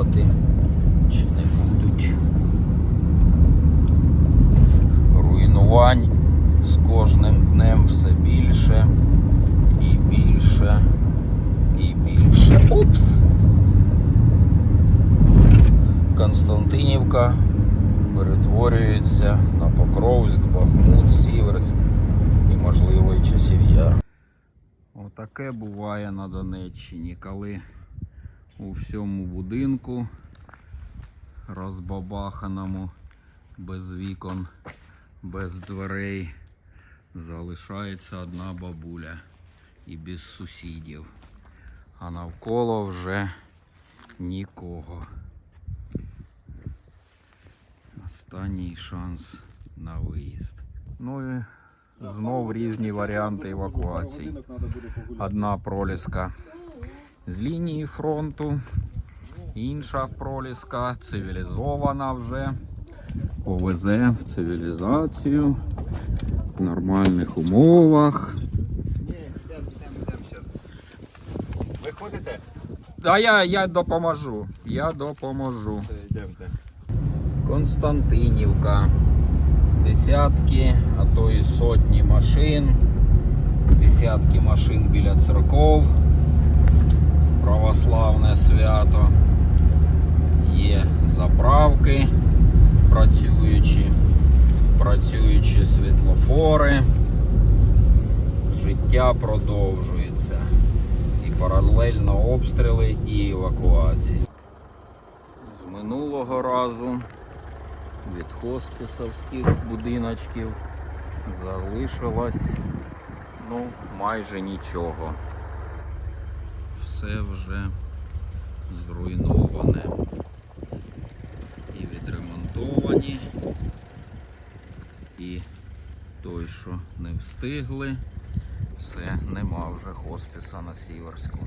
відновлювати чи не будуть. Руйнувань з кожним днем все більше і більше і більше. Упс! Константинівка перетворюється на Покровськ, Бахмут, Сіверськ і, можливо, і часів яр. Отаке буває на Донеччині, коли у всьому будинку розбабаханому, без вікон, без дверей, залишається одна бабуля і без сусідів, а навколо вже нікого. Останній шанс на виїзд. Ну і знов різні варіанти евакуації. Одна проліска з лінії фронту, інша проліска цивілізована вже. Повезе в цивілізацію в нормальних умовах. Ні, йдемо, йдемо, йдемо зараз. Виходите? А я, я допоможу. Я допоможу. Константинівка. Десятки, а то і сотні машин. Десятки машин біля церков. Православне свято. Є заправки працюючі, працюючі світлофори. Життя продовжується. І паралельно обстріли і евакуації. З минулого разу від хоспісовських будиночків залишилось ну, майже нічого. Все вже зруйноване і відремонтовані. І той, що не встигли, все, нема вже хоспіса на Сіверську.